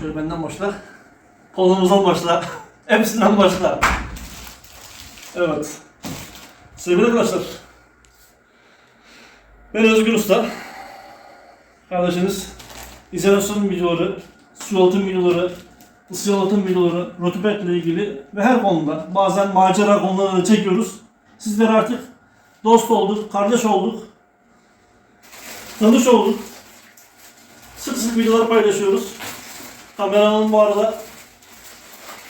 Şöyle benden başla. Kolumuzdan başla. Hepsinden başla. Evet. Sevgili arkadaşlar. Ben Özgür Usta. Kardeşiniz izolasyon videoları, su yalıtım videoları, ısı yalıtım videoları, rutubetle ilgili ve her konuda bazen macera konuları da çekiyoruz. Sizler artık dost olduk, kardeş olduk, tanış olduk. Sık sık videolar paylaşıyoruz. Kameranın bu arada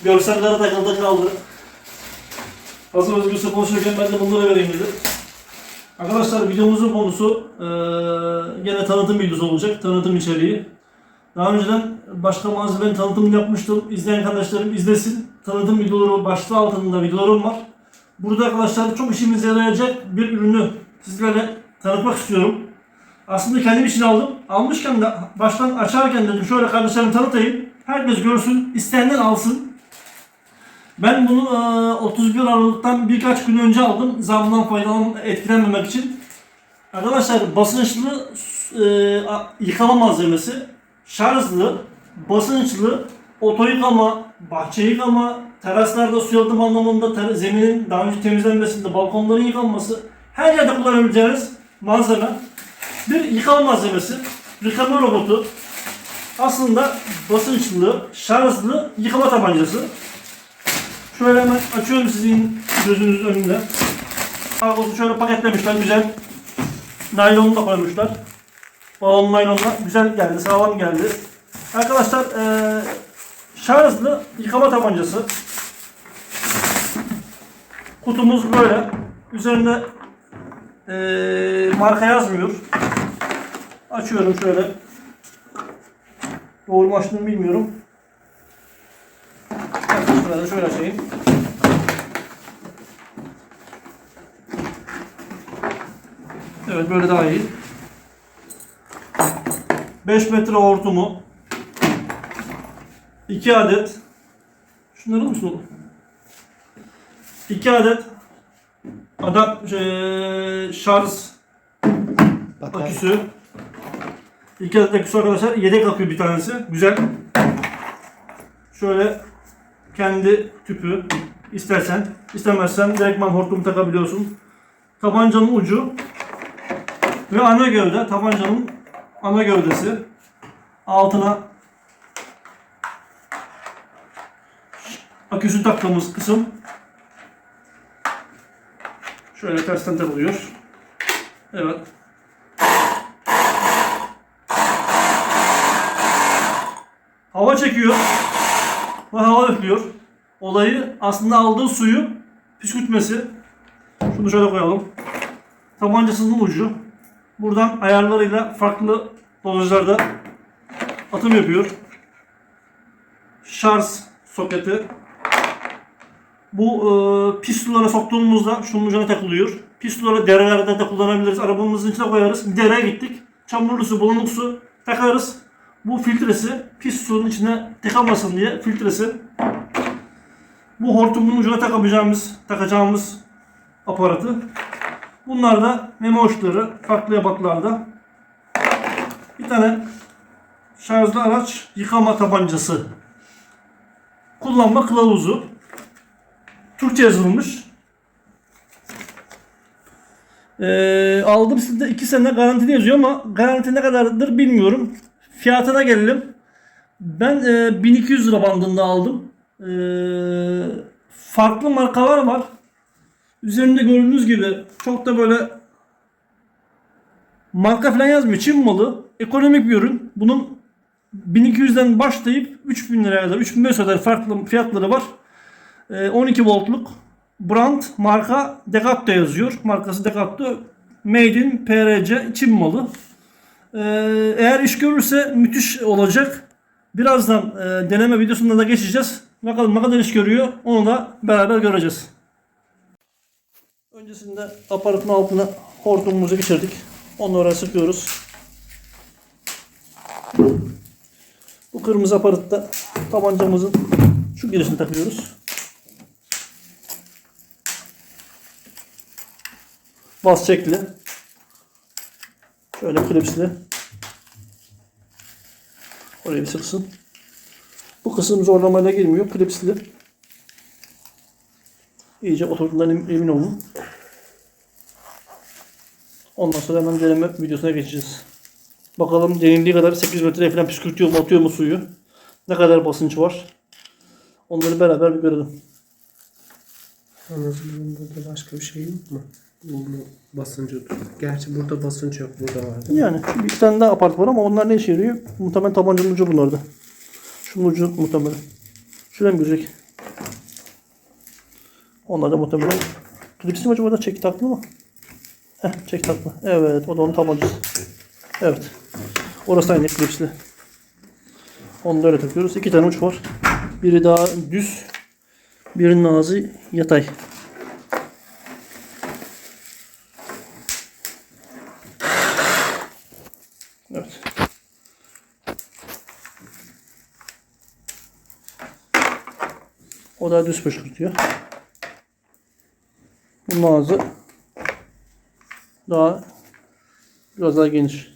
görsellere takıldı kaldı. Hazır özgürse konuşurken ben de bunları vereyim dedim. Arkadaşlar videomuzun konusu eee gene tanıtım videosu olacak. Tanıtım içeriği. Daha önceden başka malzemenin tanıtımını yapmıştım. İzleyen kardeşlerim izlesin. Tanıtım videoları başlığı altında videolarım var. Burada arkadaşlar çok işimize yarayacak bir ürünü sizlere tanıtmak istiyorum. Aslında kendim için aldım. Almışken de baştan açarken dedim şöyle kardeşlerime tanıtayım. Herkes görsün, isteyenler alsın. Ben bunu eee, 31 Aralık'tan birkaç gün önce aldım. Zamdan faydalan etkilenmemek için. Arkadaşlar basınçlı a- yıkama malzemesi, şarjlı, basınçlı, oto yıkama, bahçe yıkama, teraslarda su yalıtım anlamında ter- zeminin daha önce temizlenmesinde, balkonların yıkanması, her yerde kullanabileceğiniz malzeme. Bir yıkama malzemesi, yıkama robotu, aslında basınçlı, şarjlı yıkama tabancası. Şöyle hemen açıyorum sizin gözünüzün önünde. Kargosu şöyle paketlemişler güzel. Naylonu da koymuşlar. Balon naylonla güzel geldi, sağlam geldi. Arkadaşlar eee şarjlı yıkama tabancası. Kutumuz böyle. Üzerinde eee marka yazmıyor. Açıyorum şöyle. Doğru mu açtığımı bilmiyorum. Şöyle, şöyle açayım. Evet böyle daha iyi. 5 metre hortumu. 2 adet. Şunları mısın oğlum? 2 adet adam şey, şarj aküsü. 2 adet aküsü arkadaşlar. Yedek akü bir tanesi. Güzel. Şöyle kendi tüpü istersen istemezsen direktman hortum takabiliyorsun. Tabancanın ucu ve ana gövde tabancanın ana gövdesi altına aküsü taktığımız kısım şöyle tersten takılıyor. Evet. Hava çekiyor ve hava üflüyor. Olayı aslında aldığı suyu püskürtmesi. Şunu şöyle koyalım. Tabancasının ucu. Buradan ayarlarıyla farklı dozajlarda atım yapıyor. Şarj soketi. Bu e, pistolara soktuğumuzda şunun ucuna takılıyor. Pistoları derelerde de kullanabiliriz. Arabamızın içine koyarız. Dereye gittik. Çamurlu su, bulunuk su takarız. Bu filtresi pis suyun içine tıkamasın diye filtresi. Bu hortumun ucuna takabileceğimiz, takacağımız aparatı. Bunlar da meme uçları farklı ebatlarda. Bir tane şarjlı araç yıkama tabancası. Kullanma kılavuzu. Türkçe yazılmış. Ee, aldım sizde 2 sene garantili yazıyor ama garanti ne kadardır bilmiyorum. Fiyatına gelelim. Ben e, 1200 lira bandında aldım. E, farklı markalar var. Üzerinde gördüğünüz gibi çok da böyle marka falan yazmıyor. Çin malı. Ekonomik bir ürün. Bunun 1200'den başlayıp 3000 liraya kadar 3500 kadar farklı fiyatları var. E, 12 voltluk brand marka Decatto yazıyor. Markası Decatto. Made in PRC Çin malı. E, eğer iş görürse müthiş olacak. Birazdan e, deneme videosunda da geçeceğiz. Bakalım ne kadar iş görüyor onu da beraber göreceğiz. Öncesinde aparatın altına hortumumuzu geçirdik. Onları sıkıyoruz. Bu kırmızı aparatta tabancamızın şu girişini takıyoruz. Bas çekli. Şöyle klipsli. Oraya bir sıksın. kısım zorlamayla girmiyor. Klipsli. İyice oturduğundan em- emin olun. Ondan sonra hemen deneme videosuna geçeceğiz. Bakalım denildiği kadar 8 metre falan püskürtüyor mu atıyor mu suyu. Ne kadar basınç var. Onları beraber bir görelim. Anadolu'nun burada başka bir şey yok mu? Basıncı. Gerçi burada basınç yok. Burada vardı. Yani bir tane daha apart var ama onlar ne işe yarıyor? Muhtemelen tabancanın ucu bunlarda. Şunun ucu muhtemelen. Şuraya mı girecek? Onlar da muhtemelen. Klipsi mi acaba da çek taklı mı? Heh çek taklı. Evet o da onun tabancası. Evet. Orası aynı klipsli. Onu da öyle takıyoruz. İki tane uç var. Biri daha düz. Birinin ağzı yatay. O da düz fışkırtıyor. Bunun ağzı daha biraz daha geniş.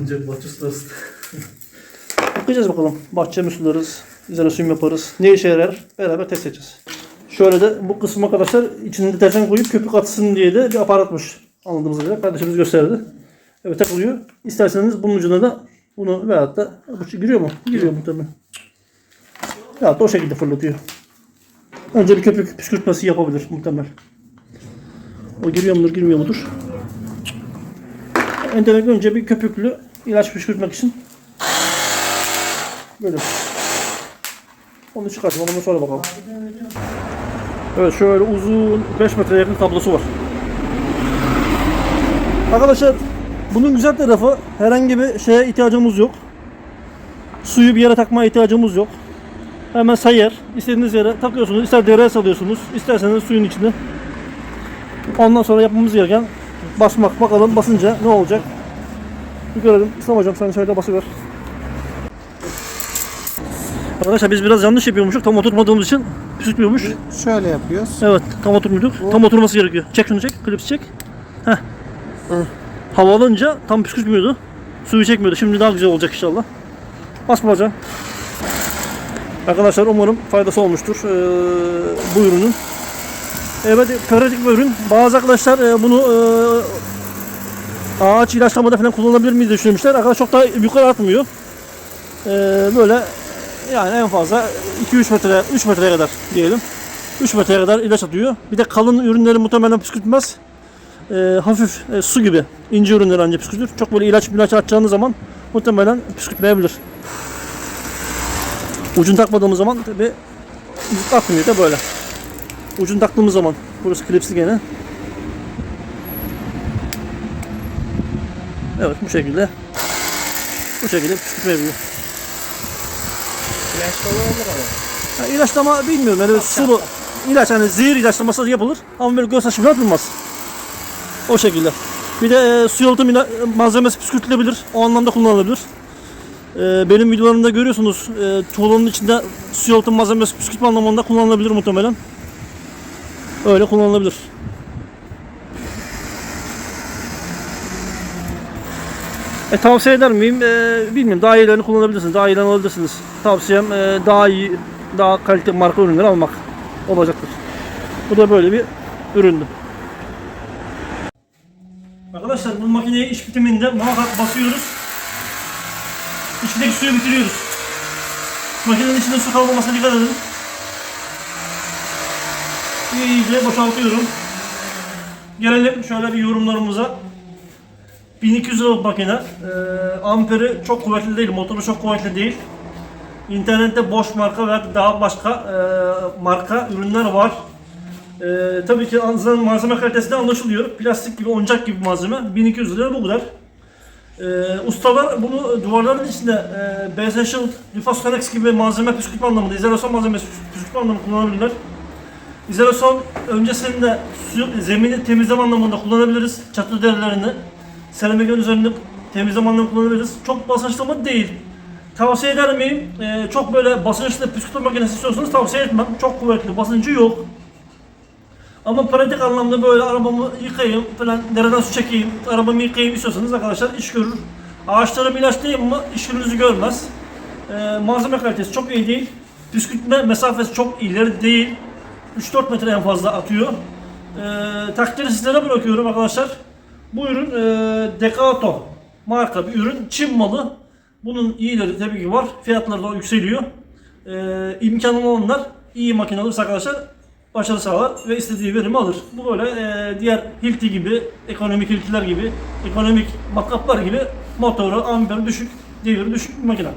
Ancak batışlarız. Bakacağız bakalım. Bahçe mi sularız, izolasyon yaparız. Ne işe yarar? Beraber test edeceğiz. Şöyle de bu kısım arkadaşlar içine deterjan koyup köpük atsın diye de bir aparatmış. Anladığımız kadarıyla kardeşimiz gösterdi. Evet takılıyor. İsterseniz bunun ucuna da bunu veyahut da bu giriyor mu? Giriyor muhtemelen. Veyahut da o şekilde fırlatıyor. Önce bir köpük püskürtmesi yapabilir muhtemel. O giriyor mudur girmiyor mudur? En demek önce bir köpüklü ilaç püskürtmek için Böyle. Onu çıkartalım. Ondan sonra bakalım. Evet şöyle uzun 5 metre yakın kablosu var. Arkadaşlar bunun güzel tarafı herhangi bir şeye ihtiyacımız yok. Suyu bir yere takmaya ihtiyacımız yok. Hemen sayar. İstediğiniz yere takıyorsunuz. İster devreye salıyorsunuz. isterseniz suyun içine. Ondan sonra yapmamız gereken basmak. Bakalım basınca ne olacak. Bir görelim. İslam hocam sen şöyle basıver. Arkadaşlar biz biraz yanlış yapıyormuşuk. Tam oturmadığımız için püskürtmüyormuş. Şöyle yapıyoruz. Evet tam oturmuyorduk. Tam oturması gerekiyor. Çek şunu çek. Klipsi çek. Heh. Hava alınca tam püskürtmüyordu. Suyu çekmiyordu. Şimdi daha güzel olacak inşallah. Bas babacan. Arkadaşlar umarım faydası olmuştur ee, bu ürünün. Evet pratik bir ürün. Bazı arkadaşlar e, bunu e, ağaç ilaçlamada falan kullanabilir miyiz düşünmüşler. Arkadaşlar çok da yukarı atmıyor. E, böyle yani en fazla 2-3 metre, 3 metreye kadar diyelim. 3 metreye kadar ilaç atıyor. Bir de kalın ürünleri muhtemelen püskürtmez. Hafif e, su gibi ince ürünleri ancak püskürtür. Çok böyle ilaç ilaç atacağınız zaman muhtemelen püskürtmeyebilir. Ucunu takmadığımız zaman tabi atmıyor da böyle. Ucunu taktığımız zaman burası klipsli gene. Evet bu şekilde bu şekilde püskürtmeyebiliyor. Flash falan olur ama. Ya ilaçlama bilmiyorum yani sulu ilaç hani zehir ilaçlaması yapılır ama böyle göz aşımı atılmaz. O şekilde. Bir de e, su yalıtım ila- malzemesi püskürtülebilir. O anlamda kullanılabilir. E, benim videolarımda görüyorsunuz e, tuğlanın içinde su yalıtım malzemesi püskürtme anlamında kullanılabilir muhtemelen. Öyle kullanılabilir. E, tavsiye eder miyim? E, bilmiyorum. Daha iyilerini kullanabilirsiniz. Daha iyilerini alabilirsiniz. Tavsiyem e, daha iyi, daha kalite marka ürünleri almak olacaktır. Bu da böyle bir üründü. Arkadaşlar bu makineyi iş bitiminde muhakkak basıyoruz. İçindeki suyu bitiriyoruz. Makinenin içinde su kalmamasına dikkat edin. İyice boşaltıyorum. Gelelim şöyle bir yorumlarımıza. 1200 liralık makine. Ee, amperi çok kuvvetli değil, motoru çok kuvvetli değil. İnternette boş marka ve daha başka e, marka ürünler var. E, tabii ki malzeme kalitesi de anlaşılıyor. Plastik gibi, oyuncak gibi malzeme. 1200 lira bu kadar. E, ustalar bunu duvarların içinde e, Base Shield, Lifas Connect gibi malzeme püskürtme anlamında, izolasyon malzemesi püskürtme anlamında kullanabilirler. İzolasyon öncesinde su, zemini temizleme anlamında kullanabiliriz. Çatı derilerini, seramiklerin üzerinde temizleme anlamında kullanabiliriz. Çok basınçlı mı? Değil. Tavsiye eder miyim? Ee, çok böyle basınçlı püskürtme makinesi istiyorsanız tavsiye etmem. Çok kuvvetli, basıncı yok. Ama pratik anlamda böyle arabamı yıkayayım falan, dereden su çekeyim, arabamı yıkayayım istiyorsanız arkadaşlar iş görür. Ağaçlara bir ilaçlayayım mı işinizi görmez. Ee, malzeme kalitesi çok iyi değil. Püskürtme mesafesi çok ileri değil. 3-4 metre en fazla atıyor. Ee, takdiri sizlere bırakıyorum arkadaşlar. Bu ürün e, Decato marka bir ürün. Çin malı. Bunun iyileri tabii ki var. Fiyatları da yükseliyor. Ee, imkanı olanlar iyi makine alırsa arkadaşlar başarı sağlar ve istediği verimi alır. Bu böyle e, diğer Hilti gibi, ekonomik Hiltiler gibi, ekonomik matkaplar gibi motoru, amperi düşük, deviri düşük bir makine.